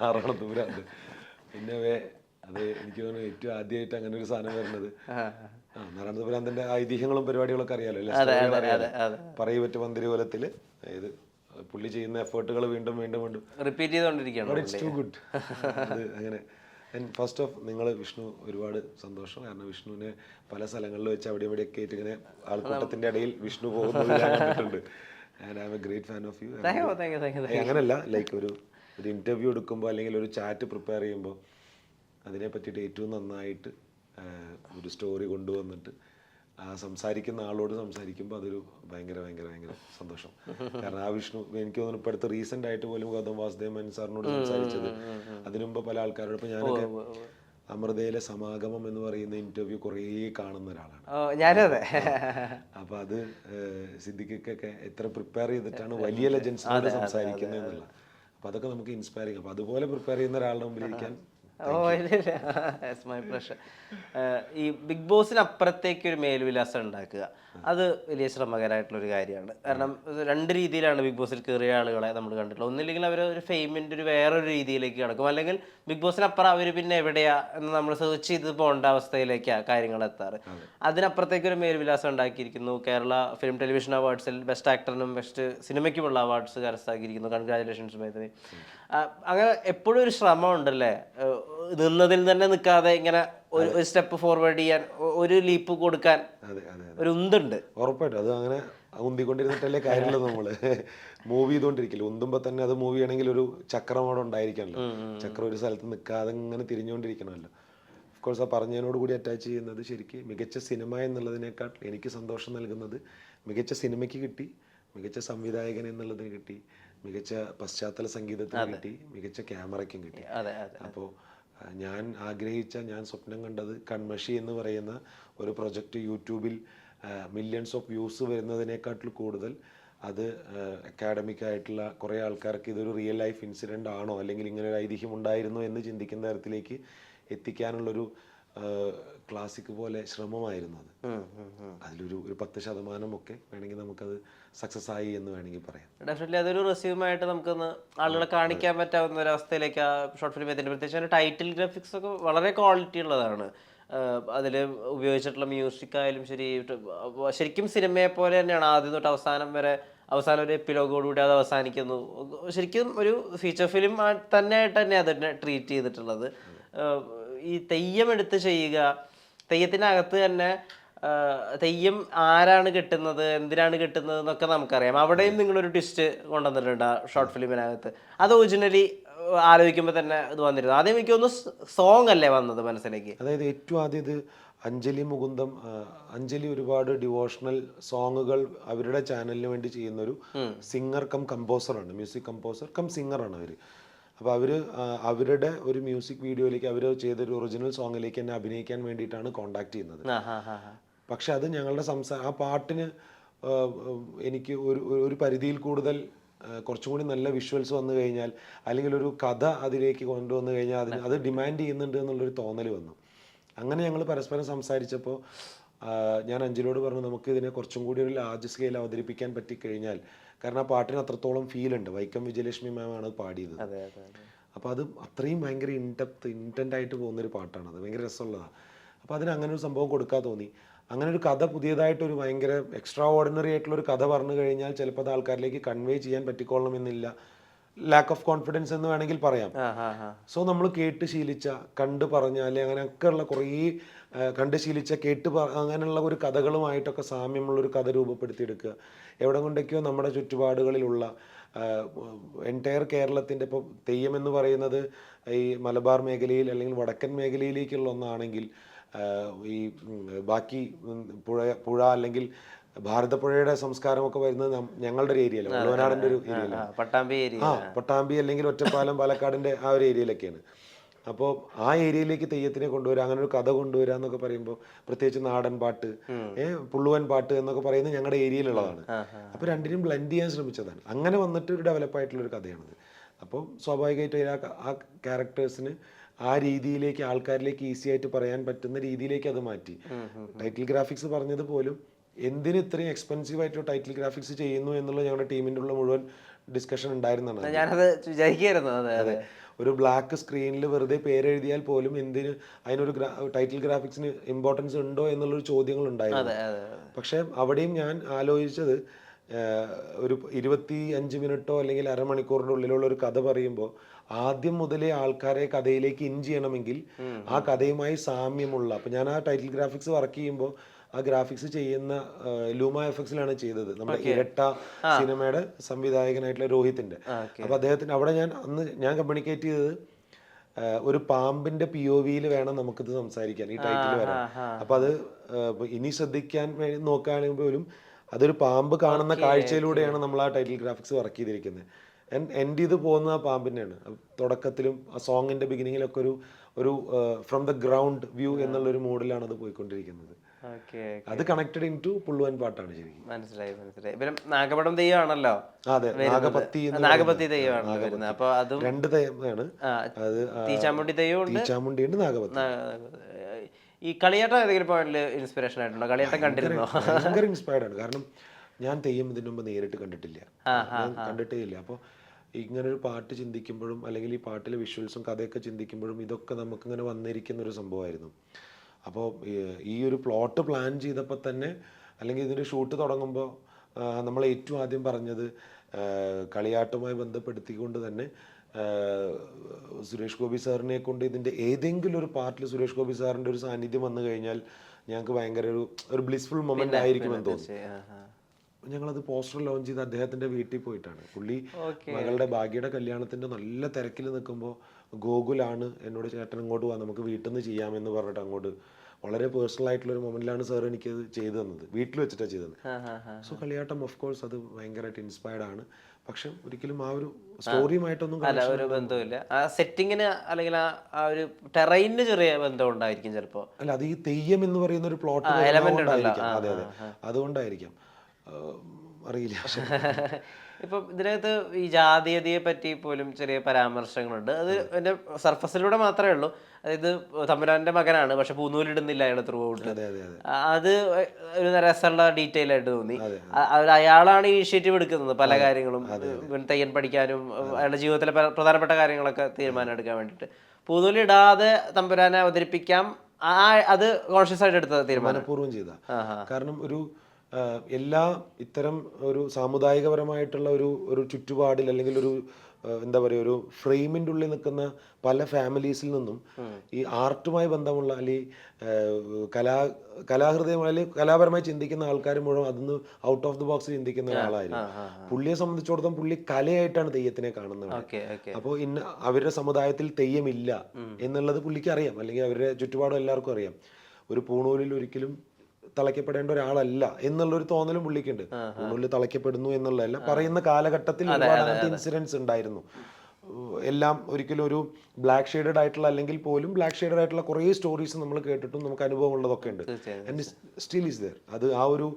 ആറാണത്ത് ഭ്രാന്ത് പിന്നെ വേ അത് എനിക്ക് തോന്നുന്നു ഏറ്റവും ആദ്യമായിട്ട് അങ്ങനെ ഒരു സാധനം വരുന്നത്. ആ, ആ. നാരായണ ഭ്രാന്തിന്റെ ഐതിഹ്യങ്ങളും പരിപാടികളൊക്കെ അറിയാലോ അല്ലേ? മന്ത്രി അതെ, അറിയാലോ? അതെ, അതെ. പറയപറ്റ മന്ദിരകോലത്തിൽ ഇത് പുള്ളി ചെയ്യുന്ന എഫേർട്ടുകൾ വീണ്ടും വീണ്ടും വീണ്ടും. റിപ്പീറ്റ് ചെയ്തുകൊണ്ടിരിക്കുകയാണ് ഇറ്റ്സ് ടു ഗുഡ് അത് അങ്ങനെ. ഫസ്റ്റ് ഓഫ് നിങ്ങൾ വിഷ്ണു ഒരുപാട് സന്തോഷം. കാരണം വിഷ്ണുവിനെ പല സ്ഥലങ്ങളിൽ വെച്ച് അവിടെ ഇവിടെ ഒക്കെ ആയിട്ട് ഇങ്ങനെ ആൾക്കൂട്ടത്തിന്റെ ഇടയിൽ വിഷ്ണു പോകുന്നത് ഞാൻ കണ്ടിട്ടുണ്ട്. And I am a great fan of you അങ്ങനല്ല ലൈക്ക് ഒരു ഒരു ഇന്റർവ്യൂ എടുക്കുമ്പോൾ അല്ലെങ്കിൽ ഒരു ചാറ്റ് പ്രിപ്പയർ ചെയ്യുമ്പോൾ അതിനെ പറ്റിയിട്ട് ഏറ്റവും നന്നായിട്ട് ഒരു സ്റ്റോറി കൊണ്ടുവന്നിട്ട് ആ സംസാരിക്കുന്ന ആളോട് സംസാരിക്കുമ്പോൾ അതൊരു ഭയങ്കര ഭയങ്കര ഭയങ്കര സന്തോഷം. കാരണം ആ വിഷ്ണു എനിക്ക് തോന്നുന്നു ഇപ്പോൾ അടുത്ത് റീസെന്റ് ആയിട്ട് പോലും ഗൗതം വാസുദേവൻ സാറിനോട് സംസാരിച്ചത്. അതിനുമുമ്പ് പല ആൾക്കാരോട് ഇപ്പോൾ ഞാനൊക്കെ അമൃതയിലെ സമാഗമം എന്ന് പറയുന്ന ഇന്റർവ്യൂ കുറേ കാണുന്ന ഒരാളാണ്. ഞാനതെ അപ്പൊ അത് സിദ്ദിഖൊക്കെ എത്ര പ്രിപ്പയർ ചെയ്തിട്ടാണ് വലിയ ലെജൻസിനോട് സംസാരിക്കുന്നത് എന്നുള്ള. അപ്പൊ അതൊക്കെ നമുക്ക് ഇൻസ്പയറിങ് അപ്പൊ അതുപോലെ പ്രിപ്പയർ ചെയ്യുന്ന ഒരാളുടെ മുമ്പിൽ ഇരിക്കാൻ ഓ ഇല്ല മൈ പ്രഷർ ഈ ബിഗ് ബോസിന് അപ്പുറത്തേക്ക് ഒരു മേൽവിലാസം ഉണ്ടാക്കുക. അത് വലിയ ശ്രമകരമായിട്ടുള്ള ഒരു കാര്യമാണ്. കാരണം രണ്ട് രീതിയിലാണ് ബിഗ് ബോസിൽ കയറിയ ആളുകളെ നമ്മൾ കണ്ടിട്ടുള്ളത്. ഒന്നില്ലെങ്കിൽ അവർ ഒരു ഫെയിമിന്റെ ഒരു വേറൊരു രീതിയിലേക്ക് കിടക്കും. അല്ലെങ്കിൽ ബിഗ് ബോസിനപ്പുറം അവർ പിന്നെ എവിടെയാ എന്ന് നമ്മൾ സെർച്ച് ചെയ്ത് പോകേണ്ട അവസ്ഥയിലേക്കാണ് കാര്യങ്ങൾ എത്താറ്. അതിനപ്പുറത്തേക്ക് ഒരു മേൽവിലാസം ഉണ്ടാക്കിയിരിക്കുന്നു. കേരള ഫിലിം ടെലിവിഷൻ അവാർഡ്സിൽ ബെസ്റ്റ് ആക്ടറിനും ബെസ്റ്റ് സിനിമയ്ക്കുമുള്ള അവാർഡ്സ് കരസ്ഥമാക്കിയിരിക്കുന്നു. കൺഗ്രാചുലേഷൻസ് ബൈ അങ്ങനെ എപ്പോഴും ഒരു ശ്രമം ഉണ്ടല്ലേ? നിന്നതിൽ തന്നെ നിൽക്കാതെ ഇങ്ങനെ ഒരു സ്റ്റെപ്പ് ഫോർവേഡ് ചെയ്യാൻ ഒരു ലീപ്പ് കൊടുക്കാൻ ഒരു ഉന്തുണ്ട്. ഉറപ്പായിട്ടും. അത് അങ്ങനെ ഉന്തിക്കൊണ്ടിരുന്നിട്ടല്ലേ കാര്യമില്ല നമ്മൾ. മൂവ് ചെയ്തുകൊണ്ടിരിക്കില്ല ഉന്തുമ്പോ തന്നെ അത് മൂവ് ചെയ്യണമെങ്കിൽ ഒരു ചക്രം അവിടെ ഉണ്ടായിരിക്കണല്ലോ. ചക്രം ഒരു സ്ഥലത്ത് നിൽക്കാതെ ഇങ്ങനെ തിരിഞ്ഞുകൊണ്ടിരിക്കണമല്ലോ. കോഴ്സ് ആ പറഞ്ഞതിനോട് കൂടി അറ്റാച്ച് ചെയ്യുന്നത് ശരിക്ക് മികച്ച സിനിമ എന്നുള്ളതിനേക്കാൾ എനിക്ക് സന്തോഷം നൽകുന്നത് മികച്ച സിനിമയ്ക്ക് കിട്ടി മികച്ച സംവിധായകൻ എന്നുള്ളതിന് കിട്ടി മികച്ച പശ്ചാത്തല സംഗീതത്തിന് കിട്ടി മികച്ച ക്യാമറയ്ക്കും കിട്ടി. അപ്പോൾ ഞാൻ ആഗ്രഹിച്ച ഞാൻ സ്വപ്നം കണ്ടത് കൺമഷി എന്ന് പറയുന്ന ഒരു പ്രൊജക്റ്റ് യൂട്യൂബിൽ മില്യൺസ് ഓഫ് വ്യൂസ് വരുന്നതിനേക്കാട്ടിൽ കൂടുതൽ അത് അക്കാഡമിക് ആയിട്ടുള്ള കുറേ ആൾക്കാർക്ക് ഇതൊരു റിയൽ ലൈഫ് ഇൻസിഡന്റ് ആണോ അല്ലെങ്കിൽ ഇങ്ങനെ ഒരു ഐതിഹ്യം ഉണ്ടായിരുന്നോ എന്ന് ചിന്തിക്കുന്ന തരത്തിലേക്ക് എത്തിക്കാനുള്ളൊരു ക്ലാസിക് പോലെ ശ്രമമായിരുന്നു അത്. അതിലൊരു ഒരു പത്ത് ശതമാനം ഒക്കെ വേണമെങ്കിൽ നമുക്കത് സക്സസ് ആയി എന്ന് വേണമെങ്കിൽ പറയാം. ഡെഫിനറ്റ്ലി അതൊരു റെസ്യൂമായിട്ട് നമുക്കൊന്ന് ആളുകളെ കാണിക്കാൻ പറ്റാവുന്ന ഒരു അവസ്ഥയിലേക്ക് ആ ഷോർട്ട് ഫിലിം എത്തിയിട്ട് പ്രത്യേകിച്ച് ടൈറ്റിൽ ഗ്രാഫിക്സ് ഒക്കെ വളരെ ക്വാളിറ്റി ഉള്ളതാണ്. അതിൽ ഉപയോഗിച്ചിട്ടുള്ള മ്യൂസിക് ആയാലും ശരി ശരിക്കും സിനിമയെ പോലെ തന്നെയാണ് ആദ്യം തൊട്ട് അവസാനം വരെ അവസാനം ഒരു എപ്പിലോഗോടുകൂടി അത് അവസാനിക്കുന്നു. ശരിക്കും ഒരു ഫീച്ചർ ഫിലിം തന്നെയായിട്ട് തന്നെ അത് ട്രീറ്റ് ചെയ്തിട്ടുള്ളത്. ഈ തെയ്യം എടുത്ത് ചെയ്യുക. തെയ്യത്തിനകത്ത് തന്നെ തെയ്യം ആരാണ് കിട്ടുന്നത് എന്തിനാണ് കിട്ടുന്നത് എന്നൊക്കെ നമുക്കറിയാം. അവിടെയും നിങ്ങളൊരു ട്വിസ്റ്റ് കൊണ്ടുവന്നിട്ടുണ്ട് ആ ഷോർട്ട് ഫിലിമിനകത്ത് അത് ഒറിജിനലി ആലോചിക്കുമ്പോൾ തന്നെ ഇത് വന്നിരുന്നു. ആദ്യം എനിക്ക് തോന്നുന്നു സോങ് അല്ലേ വന്നത് മനസ്സിലേക്ക്? അതായത് ഏറ്റവും ആദ്യം ഇത് അഞ്ജലി മുകുന്ദം അഞ്ജലി ഒരുപാട് ഡിവോഷണൽ സോങ്ങുകൾ അവരുടെ ചാനലിന് വേണ്ടി ചെയ്യുന്ന ഒരു സിംഗർ കം കമ്പോസറാണ് മ്യൂസിക് കമ്പോസർ കം സിംഗറാണ് അവർ അപ്പോൾ അവർ അവരുടെ ഒരു മ്യൂസിക് വീഡിയോയിലേക്ക് അവർ ചെയ്തൊരു ഒറിജിനൽ സോങ്ങിലേക്ക് എന്നെ അഭിനയിക്കാൻ വേണ്ടിയിട്ടാണ് കോണ്ടാക്ട് ചെയ്യുന്നത്. പക്ഷെ അത് ഞങ്ങളുടെ സംസാര ആ പാട്ടിന് എനിക്ക് ഒരു ഒരു- പരിധിയിൽ കൂടുതൽ കുറച്ചും കൂടി നല്ല വിഷ്വൽസ് വന്നു കഴിഞ്ഞാൽ അല്ലെങ്കിൽ ഒരു കഥ അതിലേക്ക് കൊണ്ടുവന്നു കഴിഞ്ഞാൽ അതിന് അത് ഡിമാൻഡ് ചെയ്യുന്നുണ്ട് എന്നുള്ളൊരു തോന്നൽ വന്നു. അങ്ങനെ ഞങ്ങൾ പരസ്പരം സംസാരിച്ചപ്പോൾ ഞാൻ അഞ്ജലിയോട് പറഞ്ഞു നമുക്ക് ഇതിനെ കുറച്ചും കൂടി ഒരു ലാർജ് സ്കെയിൽ അവതരിപ്പിക്കാൻ പറ്റിക്കഴിഞ്ഞാൽ കാരണം ആ പാട്ടിന് അത്രത്തോളം ഫീൽ ഉണ്ട്. വൈക്കം വിജയലക്ഷ്മി മാം ആണ് പാടിയത്. അപ്പോൾ അത് അത്രയും ഭയങ്കര ഇൻഡെപ്ത് ഇന്റന്റ് ആയിട്ട് പോകുന്നൊരു പാട്ടാണ്. അത് ഭയങ്കര രസമുള്ളതാണ് അപ്പോൾ അതിന് അങ്ങനെ ഒരു സംഭവം കൊടുക്കാൻ തോന്നി. അങ്ങനെ ഒരു കഥ പുതിയതായിട്ടൊരു ഭയങ്കര എക്സ്ട്രാ ഓർഡിനറി ആയിട്ടുള്ള ഒരു കഥ പറഞ്ഞു കഴിഞ്ഞാൽ ചിലപ്പോൾ അത് ആൾക്കാരിലേക്ക് കൺവേ ചെയ്യാൻ പറ്റിക്കൊള്ളണമെന്നില്ല ലാക്ക് ഓഫ് കോൺഫിഡൻസ് എന്ന് വേണമെങ്കിൽ പറയാം. സോ നമ്മൾ കേട്ട് ശീലിച്ച കണ്ട് പറഞ്ഞ അല്ലെ അങ്ങനെയൊക്കെയുള്ള കുറേ കണ്ട് ശീലിച്ച കേട്ട് അങ്ങനെയുള്ള ഒരു കഥകളുമായിട്ടൊക്കെ സാമ്യമുള്ള ഒരു കഥ രൂപപ്പെടുത്തിയെടുക്കുക. എവിടെ കൊണ്ടൊക്കെയോ നമ്മുടെ ചുറ്റുപാടുകളിലുള്ള എന്റയർ കേരളത്തിന്റെ ഇപ്പോൾ തെയ്യം എന്ന് പറയുന്നത് ഈ മലബാർ മേഖലയിൽ അല്ലെങ്കിൽ വടക്കൻ മേഖലയിലേക്കുള്ള ഒന്നാണെങ്കിൽ ഈ ബാക്കി പുഴ പുഴ അല്ലെങ്കിൽ ഭാരതപ്പുഴയുടെ സംസ്കാരമൊക്കെ വരുന്നത് ഞങ്ങളുടെ ഒരു ഏരിയയിലാണ് ഉള്ളവനാടിന്റെ ഒരു ഏരിയയിലാണ്. ആ, പട്ടാമ്പി ഏരിയ. ആ പട്ടാമ്പി അല്ലെങ്കിൽ ഒറ്റപ്പാലം പാലക്കാടിന്റെ ആ ഒരു ഏരിയയിലൊക്കെയാണ്. അപ്പോൾ ആ ഏരിയയിലേക്ക് തെയ്യത്തിനെ കൊണ്ടുവരിക അങ്ങനെ ഒരു കഥ കൊണ്ടുവരിക എന്നൊക്കെ പറയുമ്പോൾ പ്രത്യേകിച്ച് നാടൻ പാട്ട് ഏഹ് പുള്ളുവൻ പാട്ട് എന്നൊക്കെ പറയുന്നത് ഞങ്ങളുടെ ഏരിയയിലുള്ളതാണ്. അപ്പോൾ രണ്ടിനും ബ്ലെൻഡ് ചെയ്യാൻ ശ്രമിച്ചതാണ്. അങ്ങനെ വന്നിട്ട് ഒരു ഡെവലപ്പ് ആയിട്ടുള്ള ഒരു കഥയാണത്. അപ്പോൾ സ്വാഭാവികമായിട്ടും ആ ക്യാരക്ടേഴ്സിന് ആ രീതിയിലേക്ക് ആൾക്കാരിലേക്ക് ഈസി ആയിട്ട് പറയാൻ പറ്റുന്ന രീതിയിലേക്ക് അത് മാറ്റി. ടൈറ്റിൽ ഗ്രാഫിക്സ് പറഞ്ഞത് പോലും എന്തിന് ഇത്രയും എക്സ്പെൻസീവ് ആയിട്ട് ടൈറ്റിൽ ഗ്രാഫിക്സ് ചെയ്യുന്നു എന്നുള്ള ഞങ്ങളുടെ ടീമിന്റെ ഉള്ള മുഴുവൻ ഡിസ്കഷൻ ഉണ്ടായിരുന്നതാണ്. ഞാനത് വിചാരിക്കായിരുന്നു അതെ അതെ. ഒരു ബ്ലാക്ക് സ്ക്രീനിൽ വെറുതെ പേരെഴുതിയാൽ പോലും എന്തിന് അതിനൊരു ടൈറ്റിൽ ഗ്രാഫിക്സിന് ഇമ്പോർട്ടൻസ് ഉണ്ടോ എന്നുള്ളൊരു ചോദ്യങ്ങൾ ഉണ്ടായിരുന്നു. പക്ഷേ അവിടെയും ഞാൻ ആലോചിച്ചത് ഒരു ഇരുപത്തി അഞ്ച് മിനിറ്റോ അല്ലെങ്കിൽ അരമണിക്കൂറിന്റെ ഉള്ളിലുള്ള ഒരു കഥ പറയുമ്പോൾ ആദ്യം മുതലേ ആൾക്കാരെ കഥയിലേക്ക് ഇൻ ചെയ്യണമെങ്കിൽ ആ കഥയുമായി സാമ്യമുള്ള അപ്പം ഞാൻ ആ ടൈറ്റിൽ ഗ്രാഫിക്സ് വർക്ക് ചെയ്യുമ്പോൾ ആ ഗ്രാഫിക്സ് ചെയ്യുന്ന ലൂമ എഫക്സിലാണ് ചെയ്തത്. നമ്മുടെ ഇരട്ട സിനിമയുടെ സംവിധായകനായിട്ടുള്ള രോഹിത്തിന്റെ. അപ്പൊ അദ്ദേഹത്തിന്റെ അവിടെ ഞാൻ അന്ന് ഞാൻ കമ്മ്യൂണിക്കേറ്റ് ചെയ്തത് ഒരു പാമ്പിന്റെ പി ഒ വിയിൽ വേണം നമുക്കിത് സംസാരിക്കാൻ ഈ ടൈറ്റിൽ വരാൻ. അപ്പൊ അത് ഇനി ശ്രദ്ധിക്കാൻ വേണ്ടി നോക്കുകയാണെങ്കിൽ പോലും അതൊരു പാമ്പ് കാണുന്ന കാഴ്ചയിലൂടെയാണ് നമ്മൾ ആ ടൈറ്റിൽ ഗ്രാഫിക്സ് വർക്ക് ചെയ്തിരിക്കുന്നത്. എന്റെ ഇത് പോകുന്ന ആ പാമ്പിനെയാണ്. തുടക്കത്തിലും ആ സോങ്ങിന്റെ ബിഗിനിങ്ങിലൊക്കെ ഒരു ഒരു ഫ്രം ദ ഗ്രൗണ്ട് വ്യൂ എന്നുള്ളൊരു മൂഡിലാണ് അത് പോയിക്കൊണ്ടിരിക്കുന്നത്. അത് കണക്റ്റഡ് ഇൻ ടു പുള്ളുവൻ പാട്ടാണ് ശരിക്കും. മനസ്സിലായി മനസ്സിലായി. പിന്നെ നാഗപടം തെയ്യമാണല്ലോ അതെ. നാഗപത്തി നാഗപത്തി തെയ്യമാണ് വരുന്നത്. അപ്പൊ അതും രണ്ട് തെയ്യമാണ് അത് തീച്ചാമുണ്ടി തെയ്യവും ഉണ്ട്. തീച്ചാമുണ്ടിയുണ്ട് നാഗപത്തി. ഈ കളിയാട്ടം ഏതെങ്കിലും പോയിന്റിൽ ഇൻസ്പിറേഷൻ ആയിട്ടുണ്ടോ? കളിയാട്ടം കണ്ടിരുന്നോ? ഭയങ്കര ഇൻസ്പയർഡ് ആണ്. കാരണം ഞാൻ തെയ്യം ഇതിനു മുമ്പ് നേരിട്ട് കണ്ടിട്ടില്ല. കണ്ടിട്ടേ ഇല്ല അപ്പോൾ ഇങ്ങനെ ഒരു പാട്ട് ചിന്തിക്കുമ്പോഴും അല്ലെങ്കിൽ ഈ പാട്ടിലെ വിഷ്വൽസും കഥയൊക്കെ ചിന്തിക്കുമ്പോഴും ഇതൊക്കെ നമുക്ക് ഇങ്ങനെ വന്നിരിക്കുന്ന ഒരു സംഭവമായിരുന്നു. അപ്പോൾ ഈ ഒരു പ്ലോട്ട് പ്ലാൻ ചെയ്തപ്പോൾ തന്നെ അല്ലെങ്കിൽ ഇതിന്റെ ഷൂട്ട് തുടങ്ങുമ്പോൾ നമ്മൾ ഏറ്റവും ആദ്യം പറഞ്ഞത് കളിയാട്ടുമായി ബന്ധപ്പെടുത്തിക്കൊണ്ട് തന്നെ സുരേഷ് ഗോപി സാറിനെ കൊണ്ട് ഇതിന്റെ ഏതെങ്കിലും ഒരു പാർട്ടിൽ സുരേഷ് ഗോപി സാറിന്റെ ഒരു സാന്നിധ്യം വന്നു കഴിഞ്ഞാൽ ഞങ്ങൾക്ക് ഭയങ്കര ഒരു ഒരു ബ്ലിസ്ഫുൾ മൊമെന്റ് ആയിരിക്കുമെന്ന് തോന്നുന്നു. ഞങ്ങളത് പോസ്റ്റർ ലോഞ്ച് ചെയ്ത് അദ്ദേഹത്തിന്റെ വീട്ടിൽ പോയിട്ടാണ്. പുള്ളി മകളുടെ ഭാഗ്യയുടെ കല്യാണത്തിന്റെ നല്ല തിരക്കിൽ നിൽക്കുമ്പോൾ ഗോകുലാണ് എന്നോട് ചേട്ടൻ ഇങ്ങോട്ട് പോകാം നമുക്ക് വീട്ടിൽ നിന്ന് ചെയ്യാമെന്ന് പറഞ്ഞിട്ട് അങ്ങോട്ട് വളരെ പേഴ്സണൽ ആയിട്ടുള്ള ഒരു മൊമെന്റിലാണ് സാർ അത് ചെയ്തു തന്നത്. വീട്ടിൽ വെച്ചിട്ടാണ് ചെയ്തത്. സോ കളിയാട്ടം ഓഫ് കോഴ്സ് അത് ഭയങ്കരമായിട്ട് ഇൻസ്പയർഡ് ആണ്. പക്ഷെ ഒരിക്കലും ആ ഒരു സ്റ്റോറിയുമായിട്ടൊന്നും അല്ല ഒരു ബന്ധമില്ല ആ സെറ്റിങ്ങിന് അല്ലെങ്കിൽ ആ ഒരു ടെറൈനിന് ചെറിയ ബന്ധം ഉണ്ടായിരിക്കും ചിലപ്പോ. അല്ല അത് ഈ തെയ്യം എന്ന് പറയുന്ന ഒരു പ്ലോട്ട് എലമെന്റ്. അതെ അതെ. അതുകൊണ്ടായിരിക്കാം. അറിയില്ല. ഇപ്പം ഇതിനകത്ത് ഈ ജാതീയതയെ പറ്റി പോലും ചെറിയ പരാമർശങ്ങളുണ്ട്. അത് എന്റെ സർഫസിലൂടെ മാത്രമേ ഉള്ളൂ. അതായത് തമ്പുരാന്റെ മകനാണ് പക്ഷെ പൂന്നൂലിടുന്നില്ല അയാൾ ത്രൂ ഔട്ട് അതെ ഒരു രസമുള്ള ഡീറ്റെയിൽ ആയിട്ട് തോന്നി. അയാളാണ് ഇനിഷ്യേറ്റീവ് എടുക്കുന്നത് പല കാര്യങ്ങളും തയ്യൻ പഠിക്കാനും അയാളുടെ ജീവിതത്തിലെ പ്രധാനപ്പെട്ട കാര്യങ്ങളൊക്കെ തീരുമാനം എടുക്കാൻ വേണ്ടിയിട്ട്. പൂന്നൂലിടാതെ തമ്പുരാനെ അവതരിപ്പിക്കാം ആ അത് കോൺഷ്യസ് ആയിട്ട് എടുത്ത തീരുമാനം. മനഃപൂർവം ചെയ്ത. കാരണം ഒരു എല്ലാ ഇത്തരം ഒരു സാമുദായികപരമായിട്ടുള്ള ഒരു ഒരു ചുറ്റുപാടിൽ അല്ലെങ്കിൽ ഒരു എന്താ പറയുക ഒരു ഫ്രെയിമിന്റെ ഉള്ളിൽ നിൽക്കുന്ന പല ഫാമിലീസിൽ നിന്നും ഈ ആർട്ടുമായി ബന്ധമുള്ള അല്ലെങ്കിൽ കലാ കലാഹൃദയമായി അല്ലെങ്കിൽ കലാപരമായി ചിന്തിക്കുന്ന ആൾക്കാർ മുഴുവൻ അതിന്ന് ഔട്ട് ഓഫ് ദി ബോക്സ് ചിന്തിക്കുന്ന ഒരാളായിരുന്നു പുള്ളിയെ സംബന്ധിച്ചിടത്തോളം പുള്ളി കലയായിട്ടാണ് തെയ്യത്തിനെ കാണുന്നത്. അപ്പോൾ ഇന്ന് അവരുടെ സമുദായത്തിൽ തെയ്യമില്ല എന്നുള്ളത് പുള്ളിക്ക് അറിയാം. അല്ലെങ്കിൽ അവരുടെ ചുറ്റുപാടും എല്ലാവർക്കും അറിയാം. ഒരു പൂണൂലിൽ ഒരിക്കലും തളയ്ക്കപ്പെടേണ്ട ഒരാളല്ല എന്നുള്ളൊരു തോന്നലും പുള്ളിക്കുണ്ട്. ഉള്ളിൽ തളയ്ക്കപ്പെടുന്നു എന്നുള്ളതല്ല. പറയുന്ന കാലഘട്ടത്തിൽ ഒരുപാട് അങ്ങനത്തെ ഇൻസിഡൻസ് ഉണ്ടായിരുന്നു. എല്ലാം ഒരിക്കലും ഒരു ബ്ലാക്ക് ഷെയ്ഡഡ് ആയിട്ടുള്ള അല്ലെങ്കിൽ പോലും ബ്ലാക്ക് ഷെയ്ഡഡ് ആയിട്ടുള്ള കുറേ സ്റ്റോറീസ് നമ്മൾ കേട്ടിട്ടും നമുക്ക് അനുഭവം ഉള്ളതൊക്കെ ഉണ്ട്. ആൻഡ് സ്റ്റിൽ ഈസ് ദർ അത് ആ ഒരു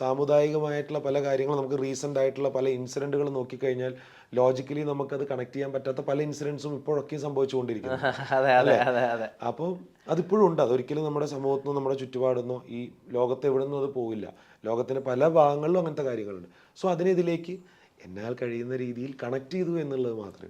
സാമുദായികമായിട്ടുള്ള പല കാര്യങ്ങളും നമുക്ക് റീസെന്റ് ആയിട്ടുള്ള പല ഇൻസിഡന്റുകൾ നോക്കിക്കഴിഞ്ഞാൽ ലോജിക്കലി നമുക്കത് കണക്ട് ചെയ്യാൻ പറ്റാത്ത പല ഇൻസിഡൻസും ഇപ്പോഴൊക്കെ സംഭവിച്ചുകൊണ്ടിരിക്കുന്നു. അപ്പോൾ അതിപ്പോഴും ഉണ്ട്. അതൊരിക്കലും നമ്മുടെ സമൂഹത്തിൽ നിന്നോ നമ്മുടെ ചുറ്റുപാടുന്നോ ഈ ലോകത്ത് എവിടെ നിന്നും അത് പോവില്ല. ലോകത്തിന്റെ പല ഭാഗങ്ങളിലും അങ്ങനത്തെ കാര്യങ്ങളുണ്ട്. സോ അതിനെ ഇതിലേക്ക് എന്നാൽ കഴിയുന്ന രീതിയിൽ കണക്ട് ചെയ്തു എന്നുള്ളത് മാത്രമേ